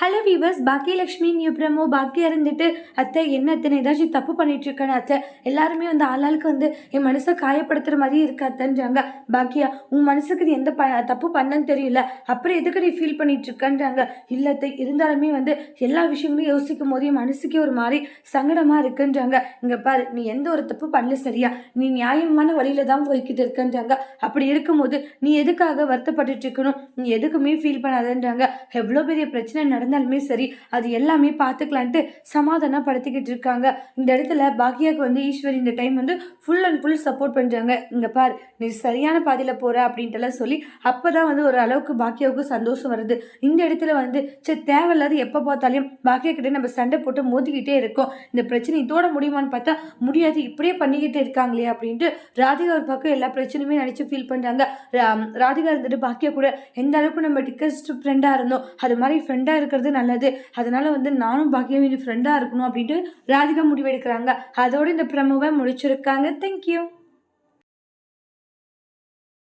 Hello viewers Baakiyalakshmi new promo Baakiya இருந்துட்டு அத்தை என்ன அத்தனை ஏதாச்சும் தப்பு பண்ணிட்டு இருக்கேன்னு அத்தை. எல்லாருமே வந்து ஆளாளுக்கு வந்து என் மனசை காயப்படுத்துற மாதிரி இருக்கு அத்தைன்றாங்க. பாக்கியா உன் மனசுக்கு நீ எந்த ப தப்பு பண்ணன்னு தெரியல. அப்புறம் எதுக்கு நீ ஃபீல் பண்ணிட்டு இருக்கன்றாங்க இல்லத்தை இருந்தாலுமே வந்து எல்லா விஷயங்களையும் யோசிக்கும் போது என் மனசுக்கே ஒரு மாதிரி சங்கடமா இருக்குன்றாங்க. இங்க பாரு நீ எந்த ஒரு தப்பு பண்ணல சரியா? நீ நியாயமான வழியில தான் போய்கிட்டு இருக்கன்றாங்க. அப்படி இருக்கும்போது நீ எதுக்காக வருத்தப்பட்டுட்டு இருக்கணும்? நீ எதுக்குமே ஃபீல் பண்ணாதன்றாங்க. எவ்வளோ பெரிய பிரச்சனை நடந்தாலுமே சரி அது எல்லாமே பார்த்துக்கலான்ட்டு சமாதானப்படுத்திக்கிட்டு இருக்காங்க. இந்த இடத்துல பாக்கியாவுக்கு வந்து ஈஸ்வரி இந்த டைம் வந்து ஃபுல் அண்ட் ஃபுல் சப்போர்ட் பண்ணுறாங்க இங்கே பார் நீ சரியான பாதையில் போகிற அப்படின்ட்டுலாம் சொல்லி அப்போ தான் வந்து ஒரு அளவுக்கு பாக்கியாவுக்கு சந்தோஷம் வருது. இந்த இடத்துல வந்து சரி தேவையில்லாத எப்போ பார்த்தாலும் பாக்கியா கிட்டே நம்ம சண்டை போட்டு மோதிக்கிட்டே இருக்கோம். இந்த பிரச்சனை இதோட முடியுமான்னு பார்த்தா முடியாது இப்படியே பண்ணிக்கிட்டே இருக்காங்களே அப்படின்ட்டு ராதிகா ஒரு பக்கம் எல்லா பிரச்சனையுமே நினச்சி ஃபீல் பண்ணுறாங்க ராதிகா இருந்துட்டு பாக்கியா கூட எந்த அளவுக்கு நம்ம டிக்கஸ்ட் ஃப்ரெண்டாக இருந்தோம் அது மாதிரி ஃப்ரெண்டாக இருக்கிறது நல்லது. அதனால் வந்து நானும் பாக்கியம் ஃப்ரெண்டாக இருக்கணும் அப்படின்ட்டு ராதிகா முடிவெடுக்கிறாங்க. அதோட இந்த பிரமுவை முடிச்சிருக்காங்க. தேங்க்யூ